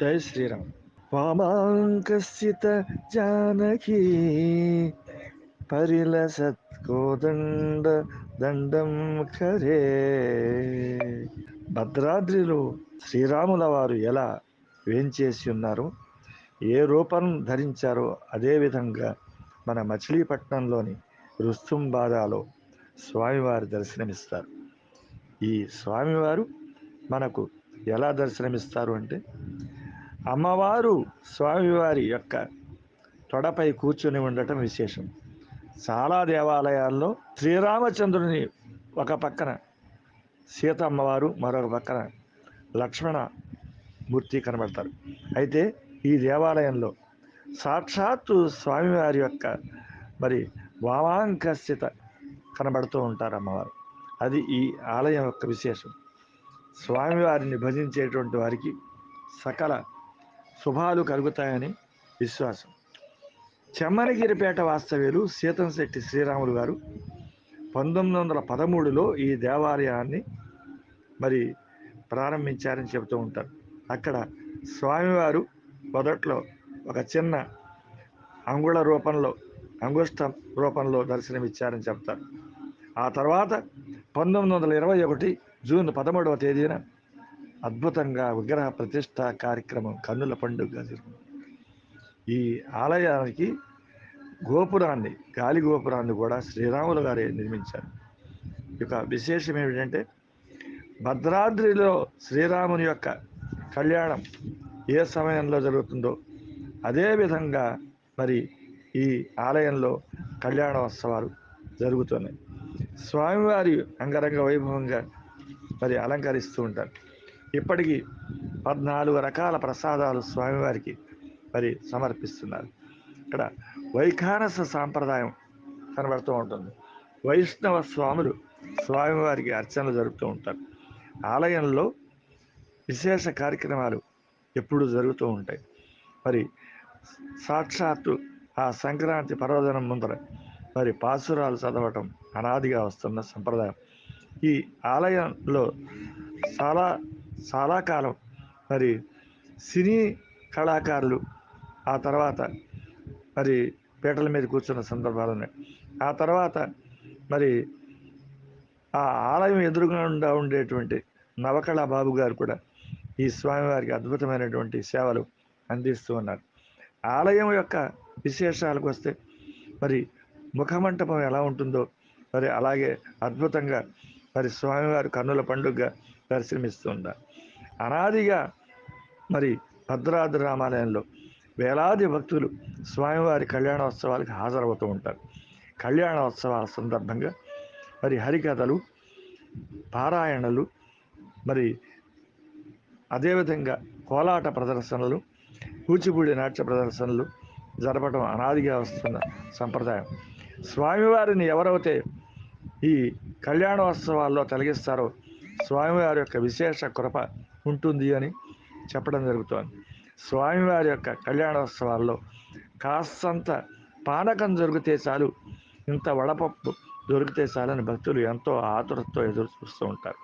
జై శ్రీరామ్. వామాంకసిత జానకి పరిలసత్ కోదండ దండం ఖరే. భద్రాద్రిలో శ్రీరాముల వారు ఎలా వేంచేసి ఉన్నారో ఏ రూపం ధరించారో అదేవిధంగా మన మచిలీపట్నంలోని రుస్తుంబాదాలో స్వామివారి దర్శనమిస్తారు. ఈ స్వామివారు మనకు ఎలా దర్శనమిస్తారు అంటే అమ్మవారు స్వామివారి యొక్క తొడపై కూర్చొని ఉండటం విశేషం. చాలా దేవాలయాల్లో శ్రీరామచంద్రుని ఒక పక్కన సీత అమ్మవారు మరొక పక్కన లక్ష్మణ మూర్తి కనబడతారు. అయితే ఈ దేవాలయంలో సాక్షాత్తు స్వామివారి యొక్క మరి వామాంకస్థిత కనబడుతూ ఉంటారు అమ్మవారు. అది ఈ ఆలయం యొక్క విశేషం. స్వామివారిని భజించేటువంటి వారికి సకల శుభాలు కలుగుతాయని విశ్వాసం. చెమ్మనగిరిపేట వాస్తవ్యులు సీతంశెట్టి శ్రీరాములు గారు పంతొమ్మిది వందల పదమూడులో ఈ దేవాలయాన్ని మరి ప్రారంభించారని చెబుతూ ఉంటారు. అక్కడ స్వామివారు మొదట్లో ఒక చిన్న అంగుళ రూపంలో అంగుష్ట రూపంలో దర్శనమిచ్చారని చెప్తారు. ఆ తర్వాత పంతొమ్మిది వందల ఇరవై ఒకటి జూన్ పదమూడవ తేదీన అద్భుతంగా విగ్రహ ప్రతిష్ట కార్యక్రమం కన్నుల పండుగ జరుగుతుంది. ఈ ఆలయానికి గోపురాన్ని గాలి గోపురాన్ని కూడా శ్రీరాములు గారే నిర్మించారు. ఇక విశేషం ఏమిటంటే భద్రాద్రిలో శ్రీరాముని యొక్క కళ్యాణం ఏ సమయంలో జరుగుతుందో అదేవిధంగా మరి ఈ ఆలయంలో కళ్యాణోత్సవాలు జరుగుతున్నాయి. స్వామివారి అంగరంగ వైభవంగా మరి అలంకరిస్తూ ఉంటారు. ఇప్పటికీ పద్నాలుగు రకాల ప్రసాదాలు స్వామివారికి మరి సమర్పిస్తున్నారు. ఇక్కడ వైఖానస సాంప్రదాయం కనబడుతూ ఉంటుంది. వైష్ణవ స్వాములు స్వామివారికి అర్చనలు జరుపుతూ ఉంటారు. ఆలయంలో విశేష కార్యక్రమాలు ఎప్పుడు జరుగుతూ ఉంటాయి. మరి సాక్షాత్తు ఆ సంక్రాంతి పర్వదనం ముందర మరి పాసురాలు చదవటం అనాదిగా వస్తున్న సంప్రదాయం. ఈ ఆలయంలో చాలా చాలా కాలం. మరి సినీ కళాకారులు ఆ తర్వాత మరి పీటల మీద కూర్చున్న సందర్భాలు ఉన్నాయి ఆ తర్వాత మరి ఆ ఆలయం ఎదురుగుండా ఉండేటువంటి నవకళ బాబు గారు కూడా ఈ స్వామివారికి అద్భుతమైనటువంటి సేవలు అందిస్తూ ఉన్నారు. ఆలయం యొక్క విశేషాలకు వస్తే మరి ముఖమంటపం ఎలా ఉంటుందో మరి అలాగే అద్భుతంగా మరి స్వామివారి కన్నుల పండుగగా దర్శనమిస్తున్నారు అనాదిగా మరి భద్రాద్రి రామాలయంలో వేలాది భక్తులు స్వామివారి కళ్యాణోత్సవాలకు హాజరవుతూ ఉంటారు. కళ్యాణోత్సవాల సందర్భంగా మరి హరికథలు పారాయణలు మరి అదేవిధంగా కోలాట ప్రదర్శనలు కూచిపూడి నాట్య ప్రదర్శనలు జరపడం అనాదిగా వస్తున్న సంప్రదాయం. స్వామివారిని ఎవరైతే ఈ కళ్యాణోత్సవాల్లో తొలగిస్తారో స్వామివారి యొక్క విశేష కృప ఉంటుంది అని చెప్పడం జరుగుతోంది. స్వామివారి యొక్క కళ్యాణోత్సవాల్లో కాస్తంత పానకం దొరికితే చాలు ఇంత వడపప్పు దొరికితే చాలని భక్తులు ఎంతో ఆతురతతో ఎదురు చూస్తూ ఉంటారు.